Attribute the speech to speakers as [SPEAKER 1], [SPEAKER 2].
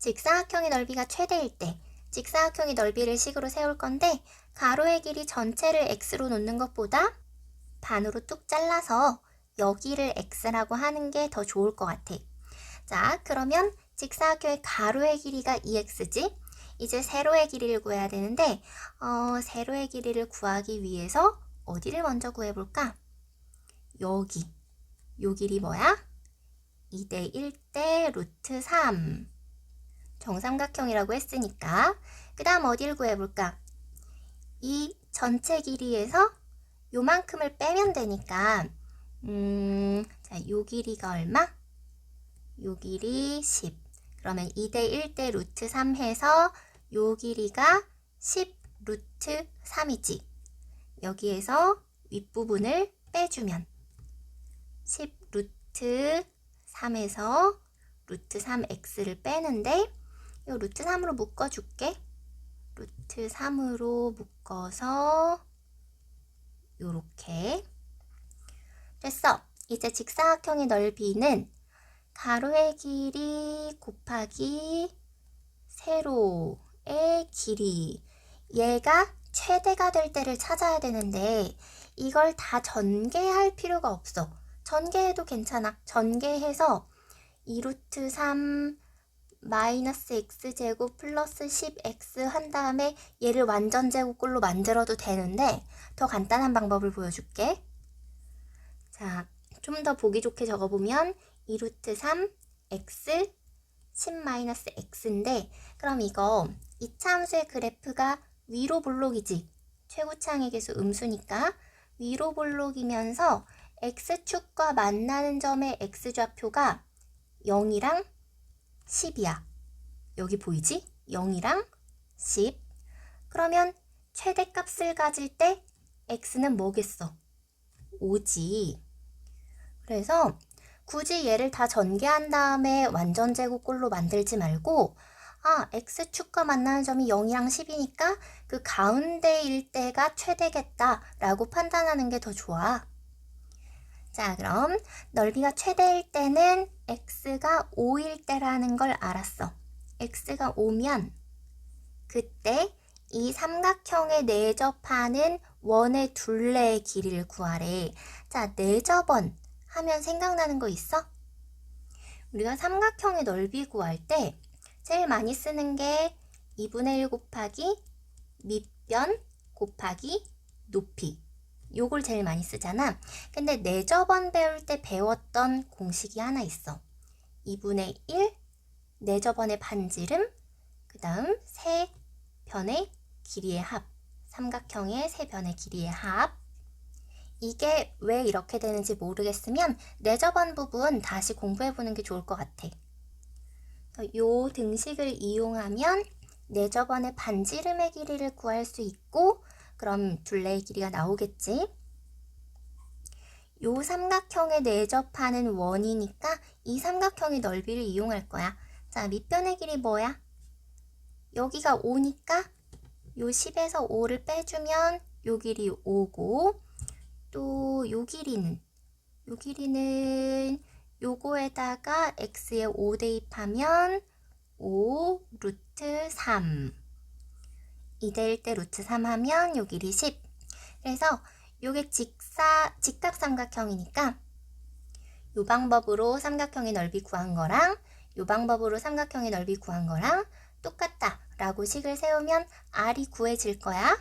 [SPEAKER 1] 직사각형의 넓이가 최대일 때 직사각형의 넓이를 식으로 세울 건데 가로의 길이 전체를 x로 놓는 것보다 반으로 뚝 잘라서 여기를 x라고 하는 게 더 좋을 것 같아. 자, 그러면 직사각형의 가로의 길이가 2x지? 이제 세로의 길이를 구해야 되는데 어, 세로의 길이를 구하기 위해서 어디를 먼저 구해볼까? 여기. 요 길이 뭐야? 2대 1대 루트 3. 정삼각형이라고 했으니까 그 다음 어디를 구해볼까? 이 전체 길이에서 요만큼을 빼면 되니까 음, 자, 요 길이가 얼마? 요 길이 10. 그러면 2대 1대 루트 3 해서 요 길이가 10 루트 3이지. 여기에서 윗부분을 빼주면 10 루트 3에서 루트 3x를 빼는데 요 루트 3으로 묶어줄게. 루트 3으로 묶어서 요렇게 됐어. 이제 직사각형의 넓이는 가로의 길이 곱하기 세로의 길이 얘가 최대가 될 때를 찾아야 되는데 이걸 다 전개할 필요가 없어. 전개해도 괜찮아. 전개해서 2루트 3 마이너스 x제곱 플러스 10x 한 다음에 얘를 완전 제곱꼴로 만들어도 되는데 더 간단한 방법을 보여줄게. 자, 좀 더 보기 좋게 적어보면 2루트 3 x 10 마이너스 x인데 그럼 이거 이차 함수의 그래프가 위로 볼록이지. 최고차항의 계수 음수니까 위로 볼록이면서 x축과 만나는 점의 x좌표가 0이랑 10이야. 여기 보이지? 0이랑 10. 그러면 최대값을 가질 때 x는 뭐겠어? 5지. 그래서 굳이 얘를 다 전개한 다음에 완전 제곱꼴로 만들지 말고 아, x축과 만나는 점이 0이랑 10이니까 그 가운데일 때가 최대겠다라고 판단하는 게 더 좋아. 자, 그럼 넓이가 최대일 때는 x가 5일 때라는 걸 알았어. x가 5면 그때 이 삼각형에 내접하는 원의 둘레의 길이를 구하래. 자, 내접원 하면 생각나는 거 있어? 우리가 삼각형의 넓이 구할 때 제일 많이 쓰는 게 2분의 1 곱하기 밑변 곱하기 높이. 요걸 제일 많이 쓰잖아. 근데 내 저번 배울 때 배웠던 공식이 하나 있어. 2분의 1 내 저번의 반지름 그 다음 세 변의 길이의 합 삼각형의 세 변의 길이의 합 이게 왜 이렇게 되는지 모르겠으면 내 저번 부분 다시 공부해보는 게 좋을 것 같아. 요 등식을 이용하면 내 저번의 반지름의 길이를 구할 수 있고 그럼 둘레의 길이가 나오겠지. 요 삼각형에 내접하는 원이니까 이 삼각형의 넓이를 이용할 거야. 자, 밑변의 길이 뭐야? 여기가 5니까 요 10에서 5를 빼주면 요 길이 5고 또 요 길이는 요 길이는 요거에다가 x에 5 대입하면 5 루트 3 2대 1대 루트 3 하면 요 길이 10 그래서 요게 직사, 직각삼각형이니까 요 방법으로 삼각형의 넓이 구한 거랑 요 방법으로 삼각형의 넓이 구한 거랑 똑같다 라고 식을 세우면 R이 구해질 거야.